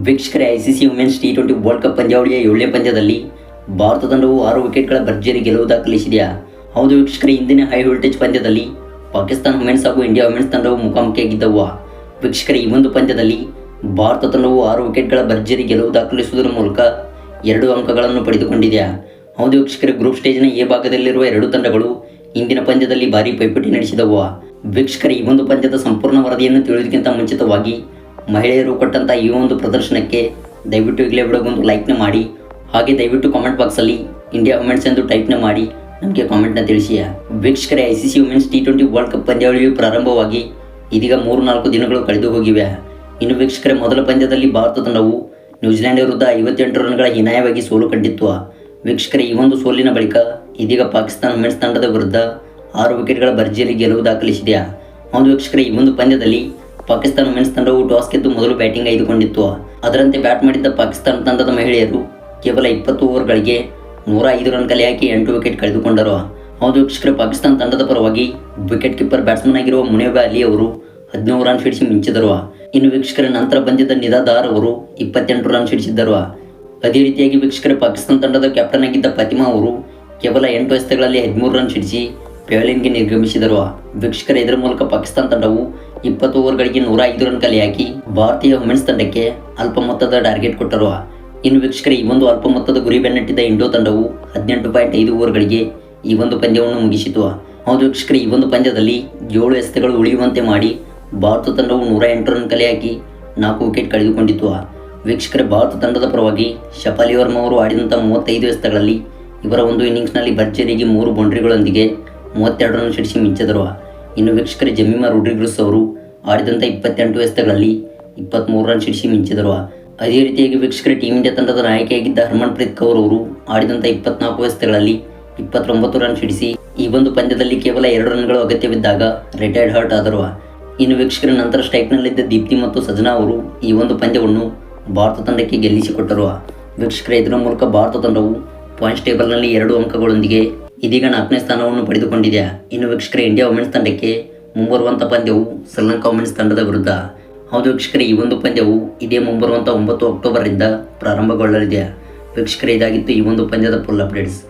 ವೀಕ್ಷಕರೇ C women's T twenty world cup ಪಂದ್ಯಾವಳಿಯ ಏಳನೇ ಪಂದ್ಯದಲ್ಲಿ ಭಾರತ ತಂಡವು ಆರು ವಿಕೆಟ್ಗಳ ಭರ್ಜರಿ ಗೆಲುವು ದಾಖಲಿಸಿದೆಯಾ ಹೌದು ವೀಕ್ಷಕರೇ ಇಂದಿನ ಹೈ ವೋಲ್ಟೇಜ್ ಪಂದ್ಯದಲ್ಲಿ ಪಾಕಿಸ್ತಾನ ವುಮೆನ್ಸ್ ಹಾಗೂ ಇಂಡಿಯಾ ವುಮೆನ್ಸ್ ತಂಡವು ಮುಖಾಮುಖಿಯಾಗಿದ್ದವು. ವೀಕ್ಷಕರೇ ಈ ಒಂದು ಪಂದ್ಯದಲ್ಲಿ ಭಾರತ ತಂಡವು ಆರು ವಿಕೆಟ್ಗಳ ಭರ್ಜರಿ ಗೆಲುವು ದಾಖಲಿಸುವುದರ ಮೂಲಕ ಎರಡು ಅಂಕಗಳನ್ನು ಪಡೆದುಕೊಂಡಿದೆ ಹೌದು ವೀಕ್ಷಕರೇ ಗ್ರೂಪ್ ಸ್ಟೇಜ್ನ ಎ ಭಾಗದಲ್ಲಿರುವ ಎರಡು ತಂಡಗಳು ಇಂದಿನ ಪಂದ್ಯದಲ್ಲಿ ಭಾರಿ ಪೈಪೋಟಿ ನಡೆಸಿದವು. ವೀಕ್ಷಕರೇ ಈ ಒಂದು ಪಂದ್ಯದ ಸಂಪೂರ್ಣ ವರದಿಯನ್ನು ತಿಳಿಯೋದಕ್ಕಿಂತ ಮುಂಚಿತವಾಗಿ ಮಹಿಳೆಯರು ಕೊಟ್ಟಂಥ ಈ ಒಂದು ಪ್ರದರ್ಶನಕ್ಕೆ ದಯವಿಟ್ಟು ಈಗಲೇ ಒಂದು ಲೈಕ್ನ ಮಾಡಿ. ಹಾಗೆ ದಯವಿಟ್ಟು ಕಾಮೆಂಟ್ ಬಾಕ್ಸಲ್ಲಿ ಇಂಡಿಯಾ ವುಮೆನ್ಸ್ ಎಂದು ಟೈಪ್ನ ಮಾಡಿ. ನಮಗೆ ಕಾಮೆಂಟ್ನ ತಿಳಿಸಿಯ ವೀಕ್ಷಕರೇ I C C women's T twenty world cup ಪಂದ್ಯಾವಳಿಯು ಪ್ರಾರಂಭವಾಗಿ ಇದೀಗ ಮೂರು ನಾಲ್ಕು ದಿನಗಳು ಕಳೆದು ಹೋಗಿವೆ. ಇನ್ನು ವೀಕ್ಷಕರೇ, ಮೊದಲ ಪಂದ್ಯದಲ್ಲಿ ಭಾರತ ತಂಡವು ನ್ಯೂಜಿಲೆಂಡ್ ವಿರುದ್ಧ ಐವತ್ತೆಂಟು ರನ್ಗಳ ಹೀನಾಯವಾಗಿ ಸೋಲು ಕಂಡಿತ್ತು. ವೀಕ್ಷಕರೇ, ಈ ಒಂದು ಸೋಲಿನ ಬಳಿಕ ಇದೀಗ ಪಾಕಿಸ್ತಾನ ವುಮೆನ್ಸ್ ತಂಡದ ವಿರುದ್ಧ ಆರು ವಿಕೆಟ್ಗಳ ಭರ್ಜಿಯಲ್ಲಿ ಗೆಲುವು ದಾಖಲಿಸಿದೆ. ಒಂದು ವೀಕ್ಷಕರೇ, ಈ ಒಂದು ಪಂದ್ಯದಲ್ಲಿ ಪಾಕಿಸ್ತಾನ ವುಮೆನ್ಸ್ ತಂಡವು ಟಾಸ್ ಗೆದ್ದು ಮೊದಲು ಬ್ಯಾಟಿಂಗ್ ಆಯ್ದುಕೊಂಡಿತ್ತು. ಅದರಂತೆ ಬ್ಯಾಟ್ ಮಾಡಿದ್ದ ಪಾಕಿಸ್ತಾನ ತಂಡದ ಮಹಿಳೆಯರು ಕೇವಲ ಇಪ್ಪತ್ತು ಓವರ್ಗಳಿಗೆ ನೂರ ಐದು ರನ್ ಕಲೆ ಹಾಕಿ ಎಂಟು ವಿಕೆಟ್ ಕಳೆದುಕೊಂಡರು. ಹೌದು ವೀಕ್ಷಕರು, ಪಾಕಿಸ್ತಾನ ತಂಡದ ಪರವಾಗಿ ವಿಕೆಟ್ ಕೀಪರ್ ಬ್ಯಾಟ್ಸ್ಮನ್ ಆಗಿರುವ ಮುನೇಬ ಅಲಿ ಅವರು ಹದಿನೇಳು ರನ್ ಸಿಡಿಸಿ ಮಿಂಚಿದರು. ಇನ್ನು ವೀಕ್ಷಕರ, ನಂತರ ಬಂದಿದ್ದ ನಿದಾದಾರ್ ಅವರು ಇಪ್ಪತ್ತೆಂಟು ರನ್ ಸಿಡಿಸಿದ್ದರು. ಅದೇ ರೀತಿಯಾಗಿ ವೀಕ್ಷಕರ, ಪಾಕಿಸ್ತಾನ ತಂಡದ ಕ್ಯಾಪ್ಟನ್ ಆಗಿದ್ದ ಫತಿಮಾ ಅವರು ಕೇವಲ ಎಂಟು ಎಸೆತಗಳಲ್ಲಿ ಹದಿಮೂರು ರನ್ ಸಿಡಿಸಿ ಪೆವಲಿನ್ಗೆ ನಿರ್ಗಮಿಸಿದರು ವೀಕ್ಷಕರ ಇದರ ಮೂಲಕ ಪಾಕಿಸ್ತಾನ ತಂಡವು ಇಪ್ಪತ್ತು ಓವರ್ಗಳಿಗೆ ನೂರ ಐದು ರನ್ ಕಲೆ ಹಾಕಿ ಭಾರತೀಯ ವುಮೆನ್ಸ್ ತಂಡಕ್ಕೆ ಅಲ್ಪ ಮೊತ್ತದ ಟಾರ್ಗೆಟ್ ಕೊಟ್ಟರು. ಇನ್ನು ವೀಕ್ಷಕರ, ಈ ಒಂದು ಅಲ್ಪ ಮೊತ್ತದ ಗುರಿ ಬೆನ್ನಟ್ಟಿದ್ದ ಇಂಡೋ ತಂಡವು ಹದಿನೆಂಟು ಪಾಯಿಂಟ್ ಐದು ಓವರ್ಗಳಿಗೆ ಈ ಒಂದು ಪಂದ್ಯವನ್ನು ಮುಗಿಸಿತು. ಹೌದು ವೀಕ್ಷಕರ, ಈ ಒಂದು ಪಂದ್ಯದಲ್ಲಿ ಏಳು ಎಸೆತಗಳು ಉಳಿಯುವಂತೆ ಮಾಡಿ ಭಾರತ ತಂಡವು ನೂರ ಎಂಟು ರನ್ ಕಲೆ ಹಾಕಿ ನಾಲ್ಕು ವಿಕೆಟ್ ಕಳೆದುಕೊಂಡಿತ್ತು. ವೀಕ್ಷಕರ, ಭಾರತ ತಂಡದ ಪರವಾಗಿ ಶಫಾಲಿ ವರ್ಮಾ ಅವರು ಆಡಿದಂಥ ಮೂವತ್ತೈದು ಎಸೆತಗಳಲ್ಲಿ ಇವರ ಒಂದು ಇನ್ನಿಂಗ್ಸ್ನಲ್ಲಿ ಭರ್ಜರಿಗೆ ಮೂರು ಬೌಂಡ್ರಿಗಳೊಂದಿಗೆ ಮೂವತ್ತೆರಡು ರನ್ ಸಿಡಿಸಿ ಮಿಂಚಿದರು ಇನ್ನು ವೀಕ್ಷಕರು ಜಮೀಮಾ ರುಡ್ರಿಗ್ರಸ್ ಅವರು ಆಡಿದಂಥ ಇಪ್ಪತ್ತೆಂಟು ಎಸೆತಗಳಲ್ಲಿ ಇಪ್ಪತ್ತ್ಮೂರು ರನ್ ಸಿಡಿಸಿ ಮಿಂಚಿದರು ಅದೇ ರೀತಿಯಾಗಿ ವೀಕ್ಷಕರು ಟೀಮ್ ಇಂಡಿಯಾ ತಂಡದ ನಾಯಕಿಯಾಗಿದ್ದ ಹರ್ಮನ್ಪ್ರೀತ್ ಕೌರ್ ಅವರು ಆಡಿದಂಥ ಇಪ್ಪತ್ನಾಲ್ಕು ಎಸೆತಗಳಲ್ಲಿ ಇಪ್ಪತ್ತೊಂಬತ್ತು ರನ್ ಸಿಡಿಸಿ ಈ ಒಂದು ಪಂದ್ಯದಲ್ಲಿ ಕೇವಲ ಎರಡು ರನ್ಗಳು ಅಗತ್ಯವಿದ್ದಾಗ ರಿಟೈರ್ಡ್ ಹರ್ಟ್ ಆದರು ಇನ್ನು ವೀಕ್ಷಕರ ನಂತರ ಸ್ಟ್ರೈಕ್ನಲ್ಲಿದ್ದ ದೀಪ್ತಿ ಮತ್ತು ಸಜನಾ ಅವರು ಈ ಒಂದು ಪಂದ್ಯವನ್ನು ಭಾರತ ತಂಡಕ್ಕೆ ಗೆಲ್ಲಿಸಿಕೊಟ್ಟರು ವೀಕ್ಷಕರ ಇದರ ಮೂಲಕ ಭಾರತ ತಂಡವು ಪಾಯಿಂಟ್ಸ್ ಟೇಬಲ್ನಲ್ಲಿ ಎರಡು ಅಂಕಗಳೊಂದಿಗೆ ಇದೀಗ ನಾಲ್ಕನೇ ಸ್ಥಾನವನ್ನು ಪಡೆದುಕೊಂಡಿದೆ ಇನ್ನು ವೀಕ್ಷಕರೇ ಇಂಡಿಯಾ ವುಮೆನ್ಸ್ ತಂಡಕ್ಕೆ ಮುಂಬರುವಂಥ ಪಂದ್ಯವು ಶ್ರೀಲಂಕಾ ವುಮೆನ್ಸ್ ತಂಡದ ವಿರುದ್ಧ. ಹೌದು ವೀಕ್ಷಕರೇ, ಈ ಒಂದು ಪಂದ್ಯವು ಇದೇ ಮುಂಬರುವಂಥ ಒಂಬತ್ತು ಅಕ್ಟೋಬರಿಂದ ಪ್ರಾರಂಭಗೊಳ್ಳಲಿದೆ ವೀಕ್ಷಕರೇ, ಇದಾಗಿತ್ತು ಈ ಒಂದು ಪಂದ್ಯದ ಫುಲ್ ಅಪ್ಡೇಟ್ಸ್